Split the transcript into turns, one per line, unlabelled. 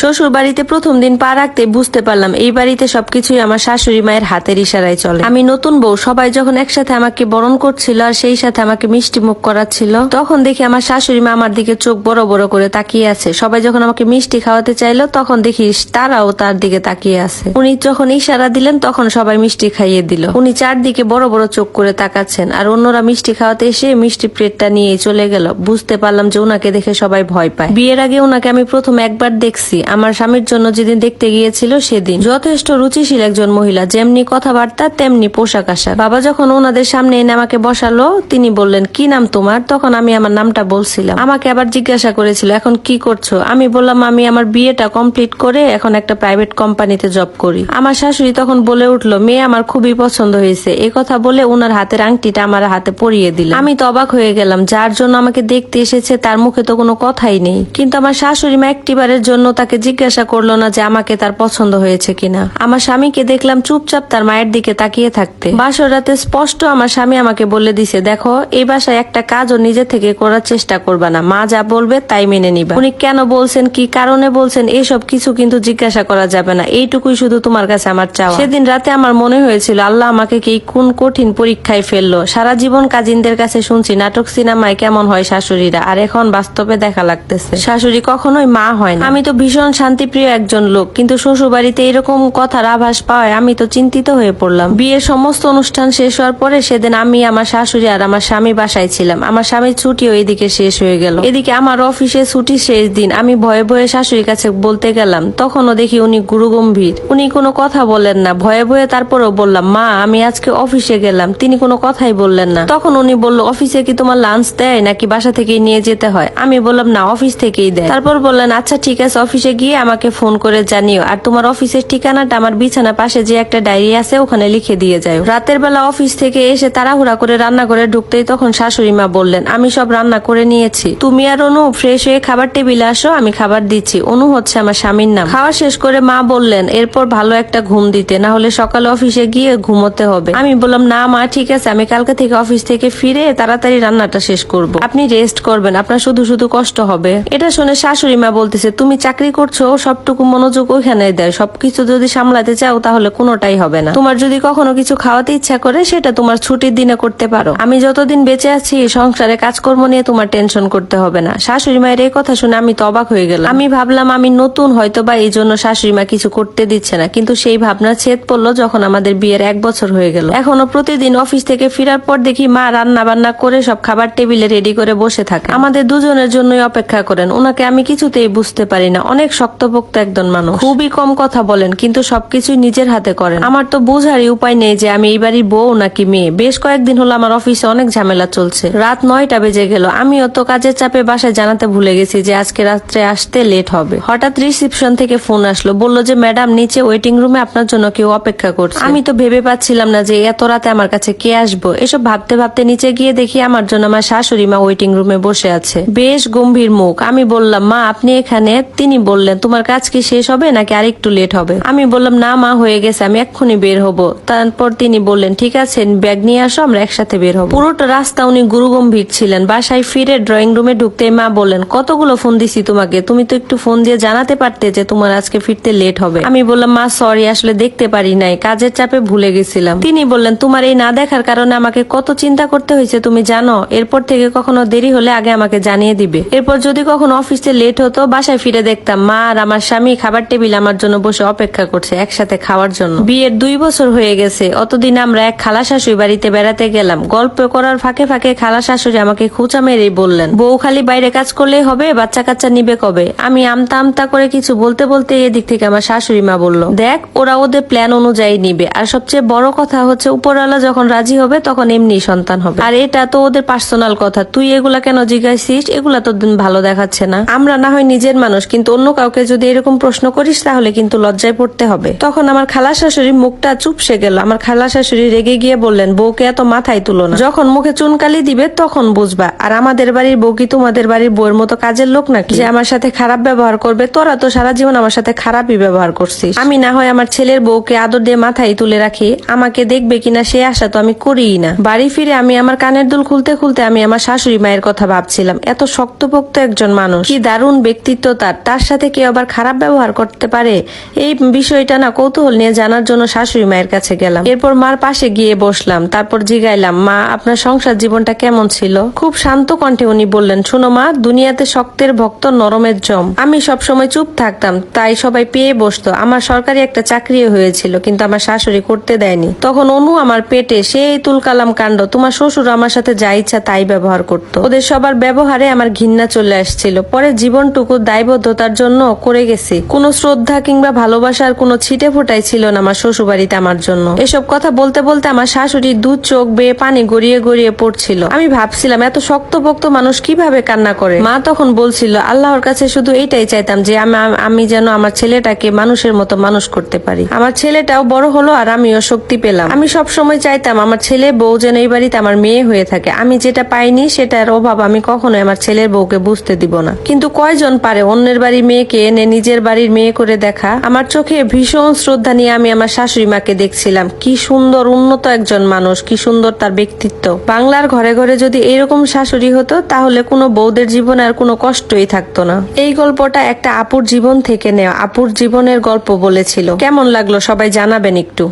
শ্বশুর বাড়িতে প্রথম দিন পা রাখতে বুঝতে পারলাম, এই বাড়িতে সবকিছুই আমার শাশুড়ি মায়ের হাতের ইশারায় চলে। আমি নতুন বউ, সবাই যখন একসাথে আমাকে বরণ করছিল আর সেই সাথে আমাকে মিষ্টি মুখ করাচ্ছিল, তখন দেখি আমার শাশুড়ি মা আমার দিকে চোখ বড় বড় করে তাকিয়ে আছে। সবাই যখন আমাকে মিষ্টি খাওয়াতে চাইলো, তখন দেখি তারাও তার দিকে তাকিয়ে আছে। উনি যখন ইশারা দিলেন, তখন সবাই মিষ্টি খাইয়ে দিল। উনি চারদিকে বড় বড় চোখ করে তাকাচ্ছেন, আর অন্যরা মিষ্টি খাওয়াতে এসে মিষ্টি প্লেটটা নিয়ে চলে গেল। বুঝতে পারলাম যে ওনাকে দেখে সবাই ভয় পায়। বিয়ের আগে ওনাকে আমি প্রথম একবার দেখছি। আমার স্বামীর জন্য যেদিন দেখতে গিয়েছিল সেদিন। যথেষ্ট রুচিশীল একজন মহিলা, যেমনি কথাবার্তা, তেমনি পোশাক আশাক। বাবা যখন ওনাদের সামনে এনে আমাকে বসালো, তিনি বললেন, কি নাম তোমার? তখন আমি আমার নামটা বলছিলাম। আমাকে আবার জিজ্ঞাসা করেছিল, এখন কি করছ? আমি বললাম, আমি আমার বিয়েটা কমপ্লিট করে এখন একটা প্রাইভেট কোম্পানিতে জব করি। আমার শাশুড়ি তখন বলে উঠল, মেয়ে আমার খুবই পছন্দ হয়েছে। এই কথা বলে ওনার হাতের আংটিটা আমার হাতে পরিয়ে দিল আমি তো অবাক হয়ে গেলাম, যার জন্য আমাকে দেখতে এসেছে, তার মুখে তো কোনো কথাই নেই। কিন্তু আমার শাশুড়ি মা একটিবারের জন্য তাকে জিজ্ঞাসা করল না যে আমাকে তার পছন্দ হয়েছে কিনা। আমার স্বামীকে দেখলাম চুপচাপ তার মায়ের দিকে তাকিয়ে থাকতে। বাসর রাতে স্পষ্ট আমার স্বামী আমাকে বলে দিছে, দেখো, এই বাসায় একটা কাজও নিজে থেকে করার চেষ্টা করবা না। মা যা বলবে তাই মেনে নিবা। উনি কেন বলছেন, কি কারণে বলছেন, এসব কিছু কিন্তু জিজ্ঞাসা করা যাবে না। এইটুকুই শুধু তোমার কাছে আমার চাওয়া। সেদিন রাতে আমার মনে হয়েছিল, আল্লাহ আমাকে কি কোন কঠিন পরীক্ষায় ফেলল। সারা জীবন কাজিনদের কাছে শুনছি, নাটক সিনেমায় কেমন হয় শাশুড়িরা, আর এখন বাস্তবে দেখা লাগতেছে। শাশুড়ি কখনোই মা হয় না। আমি তো ভীষণ শান্তিপ্রিয় একজন লোক, কিন্তু শ্বশুর বাড়িতে এরকম কথার আভাস পাওয়ায় আমি তো চিন্তিত হয়ে পড়লাম। বিয়ের সমস্ত অনুষ্ঠান শেষ হওয়ার পরে সেদিন আমি, আমার শাশুড়ি আর আমার স্বামী বাসায় ছিলাম। আমার স্বামীর ছুটিও এদিকে শেষ হয়ে গেল। এদিকে আমার অফিসে ছুটি শেষ দিন। আমি ভয়ে ভয়ে শাশুড়ির কাছে বলতে গেলাম, তখনও দেখি উনি গুরু গম্ভীর উনি কোনো কথা বলেন না। ভয়ে ভয়ে তারপরেও বললাম, মা, আমি আজকে অফিসে গেলাম। তিনি কোনো কথাই বললেন না। তখন উনি বলল, অফিসে কি তোমার লাঞ্চ দেয় নাকি বাসা থেকেই নিয়ে যেতে হয়? আমি বললাম, না, অফিস থেকেই দেয়। তারপর বললেন আচ্ছা ঠিক আছে, অফিসে গিয়ে আমাকে ফোন করে জানিও, আর তোমার অফিসের ঠিকানাটা আমার বিছানা পাশে যে একটা ডায়েরি আছে ওখানে লিখে দিয়ে যাও রাতের বেলা অফিস থেকে এসে তাড়াহুড়া করে রান্না করে ঢুকতেই তখন শাশুড়ি মা বললেন, আমি সব রান্না করে নিয়েছি। তুমি আর অনু ফ্রেশ হয়ে খাবার টেবিলে আসো, আমি খাবার দিচ্ছি। অনু হচ্ছে আমার স্বামীর নাম। খাওয়া শেষ করে মা বললেন, এরপর ভালো একটা ঘুম দিতে, না হলে সকালে অফিসে গিয়ে ঘুমোতে হবে। আমি বললাম, না মা, ঠিক আছে, আমি কালকে থেকে অফিস থেকে ফিরে তাড়াতাড়ি রান্নাটা শেষ করব। আপনি রেস্ট করবেন, আপনার শুধু শুধু কষ্ট হবে। এটা শুনে শাশুড়ি মা বলতেছে, তুমি চাকরি করছ, সবটুকু মনোযোগ ওইখানে দেয়। সবকিছু যদি সামলাতে চাও, তাহলে কোনোটাই হবে না। তোমার যদি কখনো কিছু খাওয়াতে ইচ্ছা করে, সেটা তোমার ছুটির দিনে করতে পারো। আমি যতদিন বেঁচে আছি সংসারে কাজকর্ম নিয়ে তোমার টেনশন করতে হবে না। শাশুড়ি মায়ের এই কথা শুনে আমি তো অবাক হয়ে গেলাম। আমি ভাবলাম, আমি নতুন হয়তো বা এই জন্য শাশুড়ি মা কিছু করতে দিচ্ছে না। কিন্তু সেই ভাবনা ছেদ পড়ল যখন আমাদের বিয়ের এক বছর হয়ে গেল। এখনও প্রতিদিন অফিস থেকে ফেরার পর দেখি মা রান্না বান্না করে সব খাবার টেবিলে রেডি করে বসে থাকে। আমাদের দুজনের জন্যই অপেক্ষা করেন। ওনাকে আমি কিছুতেই বুঝতে পারি না। অনেক শক্তপোক্ত একজন মানুষ। খুবই কম কথা বলেন কিন্তু সবকিছু নিজের হাতে করেন। আমার তো বোঝারই উপায় নেই যে আমি এই বাড়ির বউ নাকি মেয়ে। বেশ কয়েকদিন হলো আমার অফিসে অনেক ঝামেলা চলছে। রাত নয়টা বেজে গেল। আমিও তো কাজের চাপে বাসায় জানাতে ভুলে গেছি যে আজকে রাত্রে আসতে লেট হবে। হঠাৎ রিসিপশন থেকে ফোন আসলো। বলল যে ম্যাডাম নিচে ওয়েটিং রুমে আপনার জন্য কেউ অপেক্ষা করছে। আমি তো ভেবে পাচ্ছিলাম না যে এত রাতে আমার কাছে কে আসব। এসব ভাবতে ভাবতে নিচে গিয়ে দেখি আমার জন্য আমার শাশুড়ি মা ওয়েটিং রুমে বসে আছে। বেশ গম্ভীর মুখ। আমি বললাম মা আপনি এখানে? তিনি বললেন তোমার কাজ কি শেষ হবে নাকি আরেকটু লেট হবে? আমি বললাম, না মা, হয়ে গেছে, আমি এক্ষুনি বের হব। তারপর তিনি বললেন, ঠিক আছে, ব্যাগ নিয়ে আসো, আমরা একসাথে বের হব। পুরোটা রাস্তা উনি গুরু গম্ভীর ছিলেন। বাসায় ফিরে ড্রয়িং রুমে ঢুকতে মা বললেন, কতগুলো ফোন দিছি তোমাকে? তুমি তো একটু ফোন দিয়ে জানাতে পারতে যে তোমার আজকে ফিরতে লেট হবে। আমি বললাম, মা সরি আসলে দেখতে পারি নাই, কাজের চাপে ভুলে গেছিলাম। তিনি বললেন, তোমার এই না দেখার কারণে আমাকে কত চিন্তা করতে হয়েছে তুমি জানো? এরপর থেকে কখনো দেরি হলে আগে আমাকে জানিয়ে দিবে। এরপর যদি কখনো অফিসে লেট হতো, বাসায় ফিরে দেখতাম মা আর আমার স্বামী খাবার টেবিল আমার জন্য বসে অপেক্ষা করছে একসাথে খাওয়ার জন্য। বিয়ের দুই বছর হয়ে গেছে। অতদিন আমরা এক খালা শাশুড়ি বাড়িতে বেড়াতে গেলাম। গল্প করার ফাঁকে ফাঁকে খালা শাশুড়ি আমাকে খুঁচা মেরেই বললেন, বউ খালি বাইরে কাজ করলেই হবে, বাচ্চা কাচ্চা নিবে কবে? আমি আমতা আমতা করে কিছু বলতে বলতে এদিক থেকে আমার শাশুড়ি মা বলল, দেখ, ওরা ওদের প্ল্যান অনুযায়ী নিবে। আর সবচেয়ে বড় কথা হচ্ছে, উপরওয়ালা যখন রাজি হবে, তখন এমনি সন্তান হবে। আর এটা তো ওদের পার্সোনাল কথা। তুই এগুলা কেন জিজ্ঞাসিস? এগুলা তো ভালো দেখাচ্ছে না। আমরা না হয় নিজের মানুষ, কিন্তু অন্য কাউকে যদি এরকম প্রশ্ন করিস, তাহলে কিন্তু লজ্জায় পড়তে হবে। তখন আমার খালা শাশুড়ি মুখটা চুপসে গেল। আমার খালা শাশুড়ি রেগে গিয়ে বললেন, বউকে এত মাথায় তুলো না। যখন মুখে চুনকালি দিবে, তখন বুঝবা। আর আমাদের বাড়ির বউ কি তোমাদের বাড়ির বউয়ের মতো কাজের লোক নাকি? যে আমার সাথে খারাপ ব্যবহার করবে, তোরা তো সারা জীবন আমার সাথে খারাপই ব্যবহার করছিস। আমি না হয় আমার ছেলের বউকে আদর দিয়ে মাথায় তুলে রাখি। আমাকে দেখবে কিনা সে আশা তো আমি করিই না। বাড়ি ফিরে আমি আমার কানের দুল খুলতে খুলতে আমি আমার শাশুড়ি মায়ের কথা ভাবছিলাম। এত শক্তপোক্ত একজন মানুষ। কি দারুণ ব্যক্তিত্ব তার। তার সাথে কেউ আবার খারাপ ব্যবহার করতে পারে? এই বিষয়টা না কৌতূহল নিয়ে জানার জন্য শাশুড়ি মায়ের কাছে গেলাম। এরপর মার পাশে গিয়ে বসলাম। তারপর জিগাইলাম, মা, আপনার সংসার জীবনটা কেমন ছিল? খুব শান্ত কণ্ঠে উনি বললেন, শোনো মা, দুনিয়াতে শক্তের ভক্ত নরমের জম। আমি সবসময় চুপ থাকতাম, তাই সবাই পেয়ে বসতো। আমার সরকারি একটা চাকরিও হয়েছিল, কিন্তু আমার শাশুড়ি করতে দেয়নি। তখন অনু আমার পেটে সেই তুলকালাম কাণ্ড, তোমার শ্বশুর আমার সাথে যা ইচ্ছা তাই ব্যবহার করত। ওদের সবার ব্যবহারে আমার ঘৃণা চলে আসছিল। পরে জীবনটুকু দায়বদ্ধতার জন্য করে গেছি। কোনো শ্রদ্ধা কিংবা ভালোবাসার কোনো ছিটে ফোটাই ছিল না আমার শ্বশুর বাড়িতে আমার জন্য। এসব কথা বলতে বলতে আমার শাশুড়ি দু চোখ বেয়ে পানি গড়িয়ে গড়িয়ে পড়ছিল। আমি ভাবছিলাম, এত শক্তপোক্ত মানুষ কীভাবে কান্না করে? মা তখন বলছিল, আল্লাহর কাছে শুধু এইটাই চাইতাম যে আমি যেন আমার ছেলেটাকে মানুষের মতো মানুষ করতে পারি। আমার ছেলেটাও বড় হলো আর আমিও শক্তি পেলাম। আমি সব সময় চাইতাম আমার ছেলে বউ যেন এই বাড়িতে আমার মেয়ে হয়ে থাকে। আমি যেটা পাইনি সেটার অভাব আমি কখনোই আমার ছেলের বউকে বুঝতে দিব না। কিন্তু কয়জন পারে অন্যের বাড়ির মেয়েকে এনে নিজের বাড়ির মেয়ে করে দেখা। আমার চোখে ভীষণ শ্রদ্ধা নিয়ে আমি আমার শাশুড়ি মাকে দেখছিলাম। কি সুন্দর, উন্নত একজন মানুষ, কি সুন্দর তার ব্যক্তিত্ব। বাংলার ঘরে ঘরে যদি এরকম শাশুড়ি হতো, তাহলে কোনো বৌদের জীবনে আর কোনো কষ্টই থাকতো না। এই গল্পটা একটা আপুর জীবন থেকে নেওয়া, আপুর জীবনের গল্প বলেছিল। কেমন লাগল সবাই জানাবেন একটু।